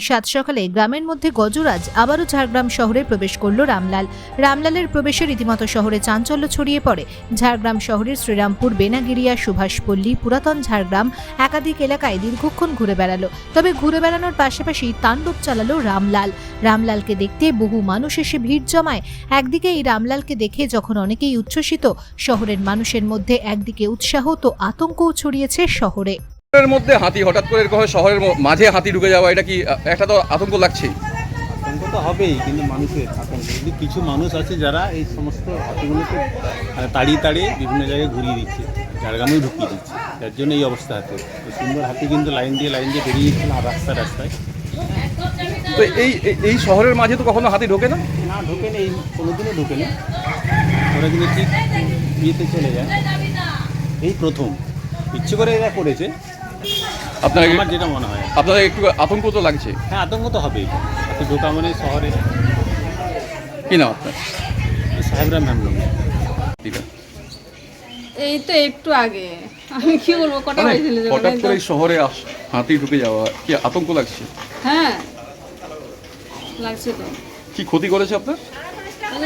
সাত সকালে গ্রামের মধ্যে গজরাজ আবারও ঝাড়গ্রাম শহরে প্রবেশ করল রামলাল। রামলালের প্রবেশে রীতিমতো শহরে চাঞ্চল্য ছড়িয়ে পড়ে। ঝাড়গ্রাম শহরের শ্রীরামপুর, বেনাগিরিয়া, সুভাষপল্লী, পুরাতন ঝাড়গ্রাম একাধিক এলাকায় দীর্ঘক্ষণ ঘুরে বেড়ালো। তবে ঘুরে বেড়ানোর পাশাপাশি তাণ্ডব চালালো রামলাল। রামলালকে দেখতে বহু মানুষ এসে ভিড় জমায়। একদিকে এই রামলালকে দেখে যখন অনেকেই উচ্ছ্বসিত, শহরের মানুষের মধ্যে একদিকে উৎসাহ তো আতঙ্কও ছড়িয়েছে শহরে। শহরের মধ্যে হাতি হঠাৎ করে এরকম শহরের মাঝে হাতি ঢুকে যাওয়া এটা কি একটা তো আতঙ্ক লাগছেই। আতঙ্ক তো হবেই কিন্তু মানুষের আতঙ্ক। কিন্তু কিছু মানুষ আছে যারা এই সমস্ত হাতিগুলোকে তাড়িয়ে তাড়িয়ে বিভিন্ন জায়গায় ঘুরিয়ে দিচ্ছে ঝাড়গ্রামেও ঢুকিয়ে দিচ্ছে। যার জন্য এই অবস্থা হাতে সুন্দর হাতি কিন্তু লাইন দিয়ে লাইন দিয়ে বেরিয়ে দিচ্ছে না রাস্তায় রাস্তায়। তো এই এই- এই শহরের মাঝে তো কখনো হাতি ঢোকে না? না ঢোকে নেই কোনোদিনও ঢোকে না। ওরা কিন্তু ঠিক বিয়েতে চলে যায়। এই প্রথম। ইচ্ছে করে এরা করেছে। আপনার আমার যেটা মনে হয়। আপনাদের একটু আতঙ্ক তো লাগছে। হ্যাঁ আতঙ্ক তো হবেই। হাতি ঢোকা মানে শহরে। কি না আপনার? ঠিক আছে। এই তো একটু আগে। আমি কি বলব কটা মানে হঠাৎ করে শহরে আস- হাতি ঢুকে যাওয়া কি আতঙ্ক লাগছে? হ্যাঁ লাগছে তো। কি ক্ষতি করেছে আপনার?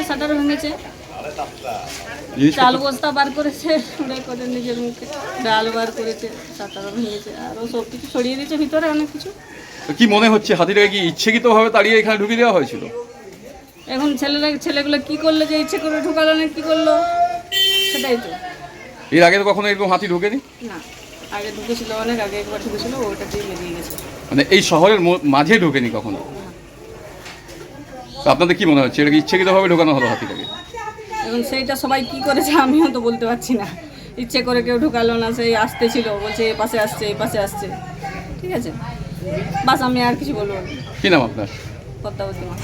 শাটার ভেঙেছে। চাল বস্তা বার করেছে করে নিজের মুখে ডাল বার করেছে শাটারও ভেঙেছে আরও সব কিছু ছড়িয়ে দিয়েছে ভিতরে অনেক কিছু। কি মনে হচ্ছে হাতিটাকে কি ইচ্ছেকৃতভাবে তাড়িয়ে এখানে ঢুকিয়ে দেওয়া হয়েছিল? এখন ছেলেরা ছেলেগুলো কি করল যে ইচ্ছে করে ঢুকালো না কি করল? সেটাই তো। এর আগে তো কখনো এরকম হাতি ঢোকেনি? না আগে ঢুকেছিল অনেক আগে একবার ঢুকেছিল ওইটা দিয়ে বেরিয়ে গেছে। মানে এই শহরের মাঝে ঢোকেনি কখনো? আপনাদের কি মনে হচ্ছে এটা কি ইচ্ছেকৃতভাবে ঢোকানো হলো হাতিটাকে? এখন সেইটা সবাই কি করেছে আমিও তো বলতে পারছি না। ইচ্ছে করে কেউ ঢুকালো না সেই আসতে ছিল বলছে এ পাশে আসছে এই পাশে আসছে। ঠিক আছে? বাস আমি আর কিছু বলব কি নাম আপনার? পদ্মাবতী মা